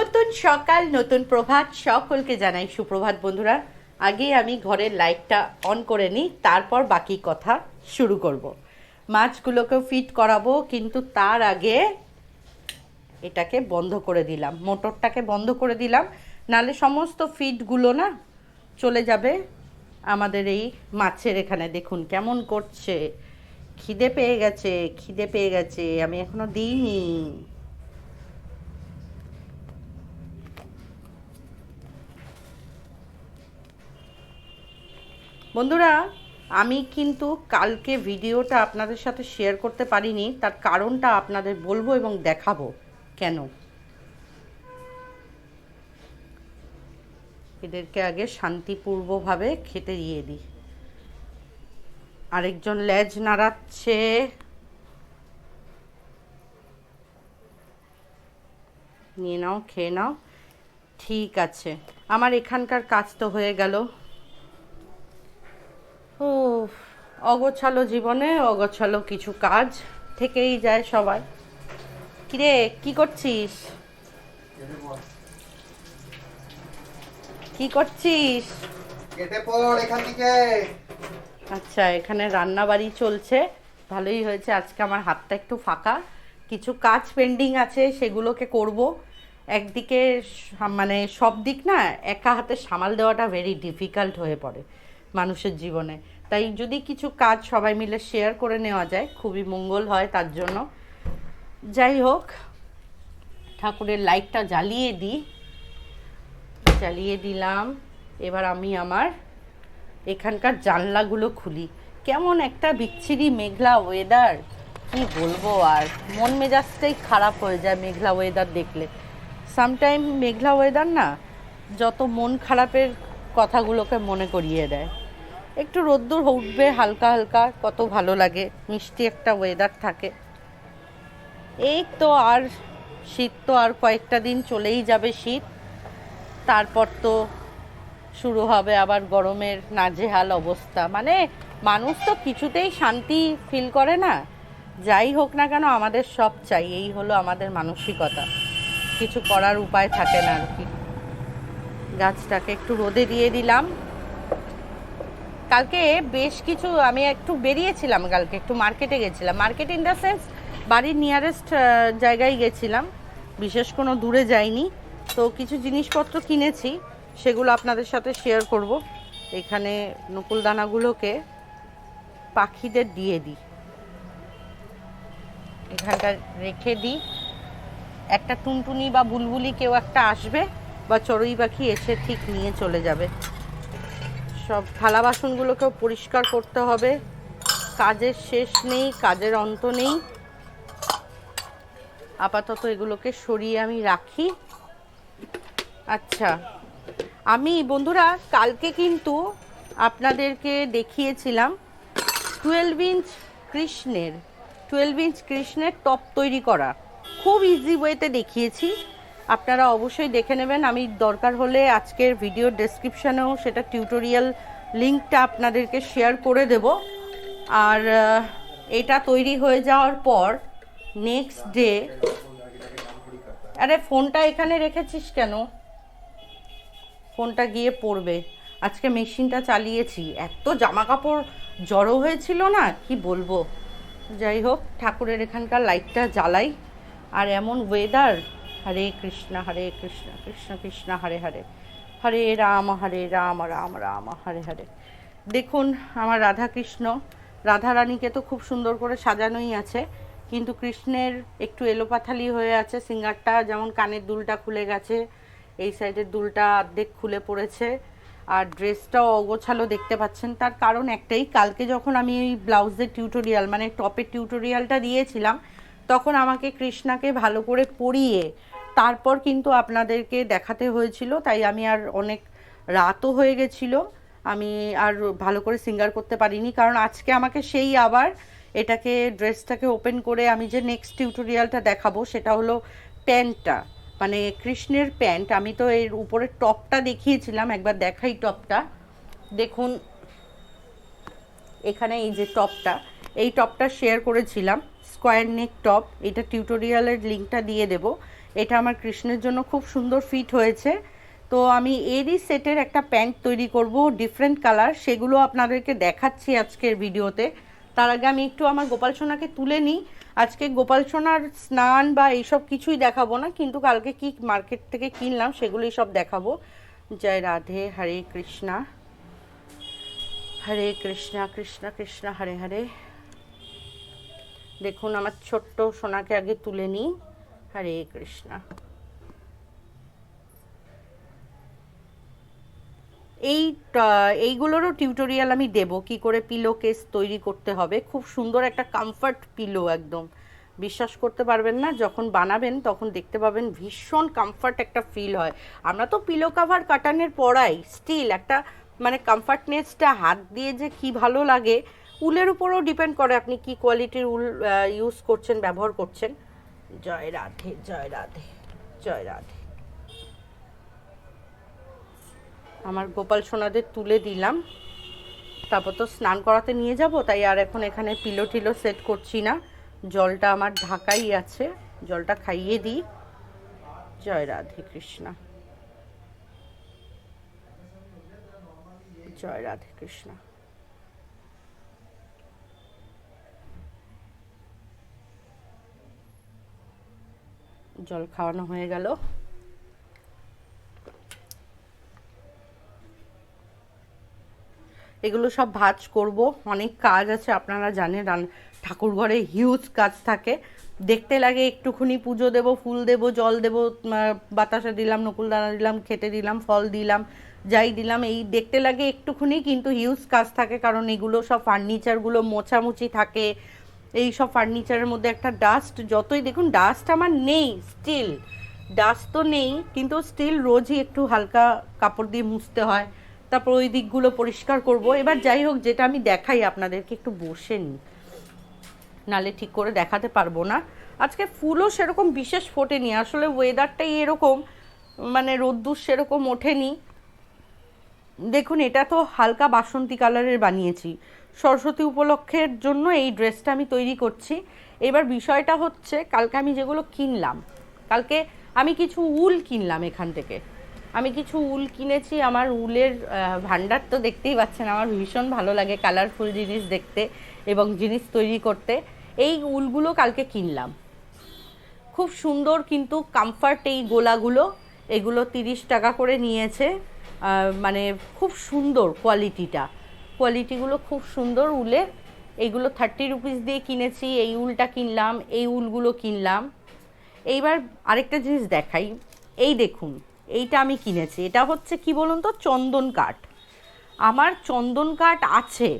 নতুন সকাল, নতুন প্রভাত সকলকে জানাই সুপ্রভাত বন্ধুরা। আগে আমি ঘরের লাইটটা অন করে নিই, তারপর বাকি কথা শুরু করব। মাছগুলোকেও ফিট করাবো, কিন্তু তার আগে এটাকে বন্ধ করে দিলাম, মোটরটাকে বন্ধ করে দিলাম। নালে সমস্ত ফিটগুলো না চলে যাবে আমাদের এই মাছের এখানে। দেখুন কেমন করছে, খিদে পেয়ে গেছে, খিদে পেয়ে গেছে, আমি এখনও দিইনি। বন্ধুরা, আমি কিন্তু কালকে ভিডিওটা আপনাদের সাথে শেয়ার করতে পারিনি, তার কারণটা আপনাদের বলব এবং দেখাবো। কেন? এদেরকে আগে শান্তিপূর্বভাবে খেতে দিয়ে দিই। আরেকজন লেজ নাড়াচ্ছে। নিয়ে নাও, খেয়ে নাও। ঠিক আছে। আমার এখানকার কাজ তো হয়ে গেল। অগোছালো জীবনে অগোছালো কিছু কাজ থেকেই যায় সবাই। কিরে কি করছিস? কি করছিস? আচ্ছা এখানে রান্না বাড়ি চলছে। ভালোই হয়েছে। আজকে আমার হাতটা একটু ফাঁকা। কিছু কাজ পেন্ডিং আছে সেগুলোকে করব। একদিকে মানে সব দিক না একা হাতে সামাল দেওয়াটা ভেরি ডিফিকাল্ট হয়ে পড়ে মানুষের জীবনে। তাই যদি কিছু কাজ সবাই মিলে শেয়ার করে নেওয়া যায়, খুবই মঙ্গল হয় তার জন্য। যাই হোক, ঠাকুরের লাইটটা জ্বালিয়ে দিই। জ্বালিয়ে দিলাম। এবার আমি আমার এখানকার জানলাগুলো খুলি। কেমন একটা বিচ্ছিরি মেঘলা ওয়েদার কি বলব আর? মন মেজাজটাই খারাপ হয়ে যায় মেঘলা ওয়েদার দেখলে। সামটাইম মেঘলা ওয়েদার না, যত মন খারাপের কথাগুলোকে মনে করিয়ে দেয়। একটু রোদ্দুর উঠবে, হালকা হালকা, কত ভালো লাগে। মিষ্টি একটা ওয়েদার থাকে। এই তো আর শীত তো আর কয়েকটা দিন চলেই যাবে শীত। তারপর তো শুরু হবে আবার গরমের নাজেহাল অবস্থা। মানে মানুষ তো কিছুতেই শান্তি ফিল করে না। যাই হোক না কেন, আমাদের সব চাই। এই হলো আমাদের মানসিকতা। কিছু করার উপায় থাকে না আর কি। গাছটাকে একটু রোদে দিয়ে দিলাম। কালকে বেশ কিছু, আমি একটু বেরিয়েছিলাম কালকে, একটু মার্কেটে গেছিলাম। মার্কেট ইন দ্য সেন্স বাড়ির নিয়ারেস্ট জায়গায় গেছিলাম। বিশেষ কোনো দূরে যাইনি। তো কিছু জিনিসপত্র কিনেছি, সেগুলো আপনাদের সাথে শেয়ার করব। এখানে নকুল দানাগুলোকে পাখিদের দিয়ে দিই। এখানটা রেখে দিই। একটা টুনটুনি বা বুলবুলি কেউ একটা আসবে, বা চড়ুই পাখি এসে ঠিক নিয়ে চলে যাবে। সব থালা বাসনগুলোকেও পরিষ্কার করতে হবে। কাজের শেষ নেই, কাজের অন্ত নেই। আপাতত এগুলোকে সরিয়ে আমি রাখি। আচ্ছা আমি বন্ধুরা, কালকে কিন্তু আপনাদেরকে দেখিয়েছিলাম টুয়েলভ ইঞ্চ কৃষ্ণের টুয়েলভ ইঞ্চ কৃষ্ণের টপ তৈরি করা। খুব ইজি ওয়েতে দেখিয়েছি। আপনারা অবশ্যই দেখে নেবেন। আমি দরকার হলে আজকের ভিডিও ডেসক্রিপশানেও সেটা টিউটোরিয়াল লিঙ্কটা আপনাদেরকে শেয়ার করে দেব। আর এটা তৈরি হয়ে যাওয়ার পর নেক্সট ডে আরে ফোনটা এখানে রেখেছিস কেন? ফোনটা গিয়ে পড়বে। আজকে মেশিনটা চালিয়েছি। এত জামা কাপড় জড়ো হয়েছিল না, কি বলব? যাই হোক, ঠাকুরের এখানকার লাইটটা জ্বালাই। আর এমন ওয়েদার হরে কৃষ্ণ হরে কৃষ্ণ কৃষ্ণ কৃষ্ণ, হরে হরে। হরে রাম হরে রাম রাম রাম, হরে হরে। দেখুন, আমার রাধা কৃষ্ণ রাধা রানীকে তো খুব সুন্দর করে সাজানোই আছে, কিন্তু কৃষ্ণের একটু এলোপাথালি হয়ে আছে, সিঙ্গারটা যেমন কানের দুলটা খুলে গেছে, এই সাইডের দুলটা অর্ধেক খুলে পড়েছে, আর ড্রেসটাও অগোছালো দেখতে পাচ্ছেন। তার কারণ একটাই, কালকে যখন আমি ওই ব্লাউজের টিউটোরিয়াল মানে টপের টিউটোরিয়ালটা দিয়েছিলাম, তখন আমাকে কৃষ্ণাকে ভালো করে পরিয়ে তারপর কিন্তু আপনাদেরকে দেখাতে হয়েছিল, তাই আমি আর অনেক রাতও হয়ে গেছিল। আমি আর ভালো করে সিঙ্গার করতে পারিনি, কারণ আজকে আমাকে সেই আবার এটাকে, ড্রেসটাকে ওপেন করে আমি যে নেক্সট টিউটোরিয়ালটা দেখাবো সেটা হলো প্যান্টটা। মানে কৃষ্ণের প্যান্ট, আমি তো এর উপরের টপটা দেখিয়েছিলাম, একবার দেখাই টপটা। দেখুন, এখানে এই যে টপটা, এই টপটা শেয়ার করেছিলাম স্কোয়ার নেক টপ এটা টিউটোরিয়ালের লিঙ্কটা দিয়ে দেব। এটা আমার কৃষ্ণের জন্য খুব সুন্দর ফিট হয়েছে। তো আমি এরই সেটের একটা প্যান্ট তৈরি করব ডিফারেন্ট কালার সেগুলো আপনাদেরকে দেখাচ্ছি আজকের ভিডিওতে। তার আগে আমি একটু আমার গোপাল সোনাকে তুলে নিই। আজকে গোপাল সোনার স্নান বা এইসব কিছুই দেখাবো না, কিন্তু কালকে কি মার্কেট থেকে কিনলাম সেগুলোই সব দেখাবো। জয় রাধে, হরে কৃষ্ণা। হরে কৃষ্ণা, কৃষ্ণ কৃষ্ণ, হরে হরে। দেখুন আমার ছোট্ট সোনাকে আগে তুলে নিই। হরে কৃষ্ণা। এই এইগুলোরও টিউটোরিয়াল আমি দেব, কি করে পিলো কেস তৈরি করতে হবে। খুব সুন্দর একটা কমফর্ট পিলো একদম। বিশ্বাস করতে পারবেন না, যখন বানাবেন তখন দেখতে পাবেন ভীষণ কমফর্ট একটা ফিল হয়। আমরা তো পিলো কাভার কাটানের পড়াই স্টিল একটা মানে কমফর্টনেসটা হাত দিয়ে যে কি ভালো লাগে, উলের উপরও ডিপেন্ড করে আপনি কি কোয়ালিটির উল ইউজ করছেন, ব্যবহার করছেন। জয় রাধে জয় রাধে জয় রাধে। আমার গোপাল সোনাদের তুলে দিলাম। তারপর তো স্নান করাতে নিয়ে যাব, তাই আর এখন এখানে পিলো টিলো সেট করছি না। জলটা আমার ঢাকাই আছে, জলটা খাইয়ে দিই। জয় রাধে কৃষ্ণা। জয় রাধে কৃষ্ণা। জল খাওয়ানো হয়ে গেল। এগুলো সব ভাজ করব। অনেক কাজ আছে, আপনারা জানেন ঠাকুর ঘরে হিউজ কাজ থাকে। দেখতে লাগে, একটুখানি পুজো দেব, ফুল দেব, জল দেব বাতাসা দিলাম নকুলদানা দিলাম, খেতে দিলাম, ফল দিলাম, যাই দিলাম, এই দেখতে লাগে একটুখানি, কিন্তু হিউজ কাজ থাকে, কারণ এগুলো সব ফার্নিচারগুলো মোছামুছি থাকে। এই সব ফার্নিচারের মধ্যে একটা ডাস্ট যতই দেখুন ডাস্ট আমার নেই স্টিল ডাস্ট তো নেই, কিন্তু স্টিল রোজই একটু হালকা কাপড় দিয়ে মুছতে হয়। তারপর ওই দিকগুলো পরিষ্কার করব। এবার যাই হোক, যেটা আমি দেখাই আপনাদেরকে, একটু বসে নিই। নালে ঠিক করে দেখাতে পারব না। আজকে ফুলও সেরকম বিশেষ ফোটেনি। আসলে ওয়েদারটাই এরকম মানে রোদ্দুর সেরকম ওঠেনি। দেখুন, এটা তো হালকা বাসন্তী কালারের বানিয়েছি। সরস্বতী উপলক্ষের জন্য এই ড্রেসটা আমি তৈরি করছি। এবার বিষয়টা হচ্ছে, কালকে আমি যেগুলো কিনলাম, কালকে আমি কিছু উল কিনলাম এখান থেকে। আমি কিছু উল কিনেছি, আমার উলের ভান্ডার তো দেখতেই পাচ্ছেন, আমার ভীষণ ভালো লাগে কালারফুল জিনিস দেখতে এবং জিনিস তৈরি করতে। এই উলগুলো কালকে কিনলাম। খুব সুন্দর কিন্তু কমফর্ট এই গোলাগুলো, এগুলো তিরিশ টাকা করে নিয়েছে। মানে খুব সুন্দর কোয়ালিটিটা কোয়ালিটিগুলো খুব সুন্দর উলের এইগুলো থার্টি রুপিস দিয়ে কিনেছি, এই উলটা কিনলাম, এই উলগুলো কিনলাম। এইবার আরেকটা জিনিস দেখাই। এই দেখুন, এইটা আমি কিনেছি। এটা হচ্ছে কি বলুন তো? চন্দন কাঠ। আমার চন্দন কাঠ আছে,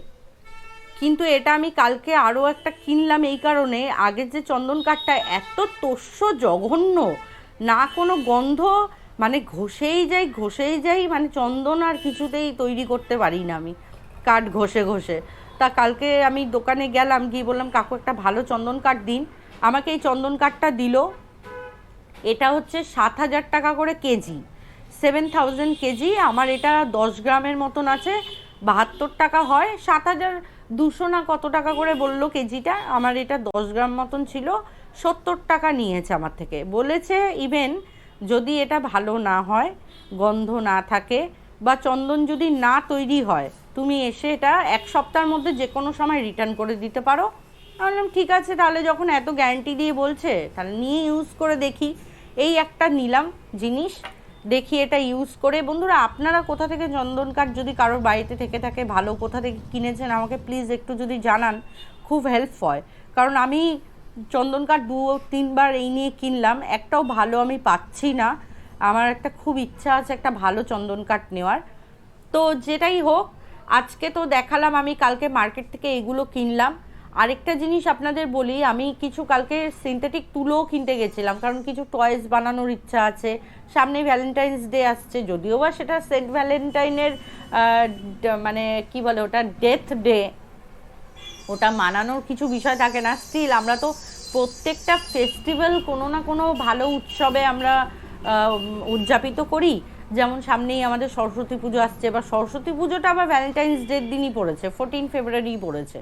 কিন্তু এটা আমি কালকে আরও একটা কিনলাম এই কারণে। আগের যে চন্দন কাঠটা এত তোষ্য জঘন্য, না কোনো গন্ধ মানে ঘষেই যাই ঘষেই যাই মানে চন্দন আর কিছুতেই তৈরি করতে পারি না আমি। কাঠ ঘষে ঘষে। তা কালকে আমি দোকানে গেলাম, গিয়ে বললাম, কাকু, একটা ভালো চন্দন কাঠ দিন। আমাকে এই চন্দন কাঠটা দিল। এটা হচ্ছে সাত হাজার টাকা করে কেজি। সেভেন থাউজেন্ড কেজি, আমার এটা দশ গ্রামের মতন আছে। বাহাত্তর টাকা হয়। সাত হাজার দুশো না কত টাকা করে বলল কেজিটা। আমার এটা দশ গ্রাম মতন ছিল। সত্তর টাকা নিয়েছে আমার থেকে। বলেছে, ইভেন যদি এটা ভালো না হয়, গন্ধ না থাকে বা চন্দন যদি না তৈরি হয় তুমি এসে এটা এক সপ্তাহের মধ্যে যে কোনো সময় রিটার্ন করে দিতে পারো। বললাম, ঠিক আছে, তাহলে যখন এত গ্যারান্টি দিয়ে বলছে, তাহলে নিয়ে ইউজ করে দেখি। এই একটা নিলাম জিনিস, দেখি এটা ইউজ করে। বন্ধুরা, আপনারা কোথা থেকে চন্দন কাঠ যদি কারোর বাড়িতে থেকে থাকে, ভালো কোথা থেকে কিনেছেন, আমাকে প্লিজ একটু যদি জানান, খুব হেল্প হয়। কারণ আমি চন্দন কাঠ দু তিনবার এই নিয়ে কিনলাম, একটাও ভালো আমি পাচ্ছি না। আমার একটা খুব ইচ্ছা আছে একটা ভালো চন্দন কাঠ নেওয়ার। তো যেটাই হোক আজকে তো দেখালাম, আমি কালকে মার্কেট থেকে এগুলো কিনলাম। আরেকটা জিনিস আপনাদের বলি, আমি কিছু কালকে সিনথেটিক তুলোও কিনতে গেছিলাম, কারণ কিছু টয়েস বানানোর ইচ্ছা আছে। সামনে ভ্যালেন্টাইন্স ডে আসছে, যদিও বা সেটা সেন্ট ভ্যালেন্টাইনের মানে কি বলে ওটা ডেথ ডে ওটা মানানোর কিছু বিষয় থাকে না। স্টিল আমরা তো প্রত্যেকটা ফেস্টিভ্যাল কোনো না কোনো ভালো উৎসবে আমরা উদযাপিত করি। যেমন সামনেই আমাদের সরস্বতী পুজো আসছে বা সরস্বতী পুজোটা আবার ভ্যালেন্টাইন্স ডের দিনই পড়েছে ফোরটিন ফেব্রুয়ারি পড়েছে।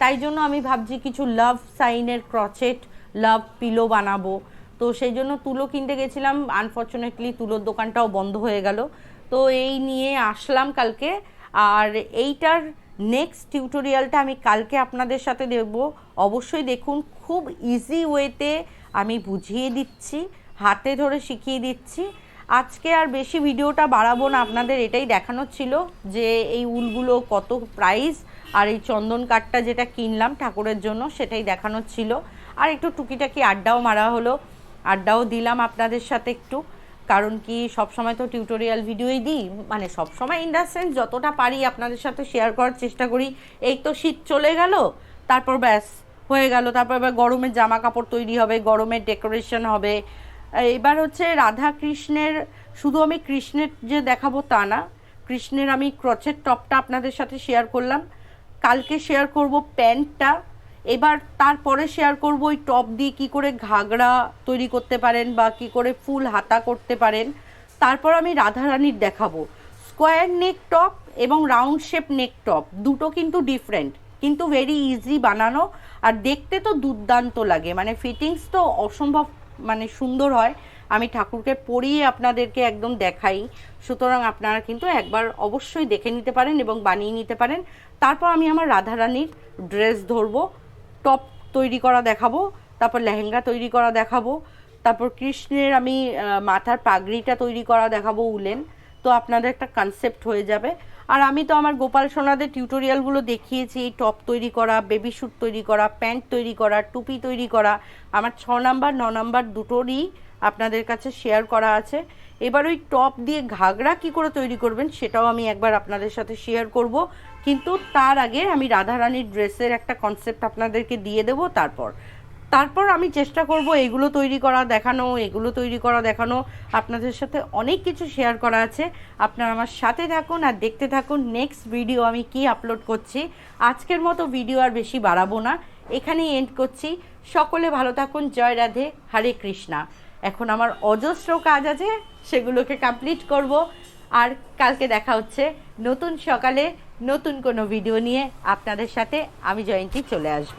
তাই জন্য আমি ভাবছি কিছু লাভ সাইনের ক্রচেট লাভ পিলো বানাবো। তো সেই জন্য তুলো কিনতে গেছিলাম আনফর্চুনেটলি তুলোর দোকানটাও বন্ধ হয়ে গেল। তো এই নিয়ে আসলাম কালকে, আর এইটার নেক্সট টিউটোরিয়ালটা আমি কালকে আপনাদের সাথে দেব। অবশ্যই দেখুন, খুব ইজি ওয়েতে আমি বুঝিয়ে দিচ্ছি, হাতে ধরে শিখিয়ে দিচ্ছি। আজকে আর বেশি ভিডিওটা বাড়াবো না, আপনাদের এটাই দেখানোর ছিল যে এই উলগুলো কত প্রাইস আর এই চন্দন কাঠটা যেটা কিনলাম ঠাকুরের জন্য সেটাই দেখানোর ছিল। আর একটু টুকিটাকি আড্ডাও মারা হলো, আড্ডাও দিলাম আপনাদের সাথে একটু। কারণ কি সব সময় তো টিউটোরিয়াল ভিডিওই দিই মানে সব সময় ইন যতটা পারি আপনাদের সাথে শেয়ার করার চেষ্টা করি। এই তো শীত চলে গেল, তারপর ব্যাস হয়ে গেল, তারপর এবার গরমের জামা কাপড় তৈরি হবে গরমের ডেকোরেশন হবে এবার হচ্ছে রাধা কৃষ্ণের, শুধু আমি কৃষ্ণের যে দেখাবো তা না, কৃষ্ণের আমি ক্রচের টপটা আপনাদের সাথে শেয়ার করলাম। কালকে শেয়ার করব প্যান্টটা, এবার তারপরে শেয়ার করব ওই টপ দিয়ে কি করে ঘাগরা তৈরি করতে পারেন বা কি করে ফুল হাতা করতে পারেন। তারপর আমি রাধারানীর দেখাবো। স্কোয়ার নেক টপ এবং রাউন্ড শেপ নেক টপ দুটো কিন্তু ডিফারেন্ট কিন্তু ভেরি ইজি বানানো। আর দেখতে তো দুর্দান্ত লাগে মানে ফিটিংস তো অসম্ভব মানে সুন্দর হয়। আমি ঠাকুরকে পরিয়ে আপনাদেরকে একদম দেখাই। সুতরাং আপনারা কিন্তু একবার অবশ্যই দেখে নিতে পারেন এবং বানিয়ে নিতে পারেন। তারপর আমি আমার রাধারানীর ড্রেস ধরবো, টপ তৈরি করা দেখাবো, তারপর লেহেঙ্গা তৈরি করা দেখাবো, তারপর কৃষ্ণের আমি মাথার পাগড়িটা তৈরি করা দেখাবো উলেন। তো আপনাদের একটা কনসেপ্ট হয়ে যাবে। আর আমি তো আমার গোপাল সোনাদের টিউটোরিয়ালগুলো দেখিয়েছি, এই টপ তৈরি করা বেবি স্যুট তৈরি করা প্যান্ট তৈরি করা, টুপি তৈরি করা। আমার ছ নাম্বার ন নাম্বার দুটোরই আপনাদের কাছে শেয়ার করা আছে। এবার ওই টপ দিয়ে ঘাগরা কি করে তৈরি করবেন সেটাও আমি একবার আপনাদের সাথে শেয়ার করব। কিন্তু তার আগে আমি রাধারানীর ড্রেসের একটা কনসেপ্ট আপনাদেরকে দিয়ে দেবো তারপর। তারপর আমি চেষ্টা করব এগুলো তৈরি করা দেখানো, এগুলো তৈরি করা দেখানো। আপনাদের সাথে অনেক কিছু শেয়ার করা আছে। আপনারা আমার সাথে থাকুন আর দেখতে থাকুন নেক্সট ভিডিও আমি কি আপলোড করছি। আজকের মতো ভিডিও আর বেশি বাড়াবো না। এখানেই এন্ড করছি। সকলে ভালো থাকুন। জয় রাধে। হরে কৃষ্ণা। এখন আমার অজস্র কাজ আছে, সেগুলোকে কমপ্লিট করব। আর কালকে দেখা হচ্ছে নতুন সকালে নতুন কোনো ভিডিও নিয়ে। আপনাদের সাথে আমি জয়ন্তী চলে আসব।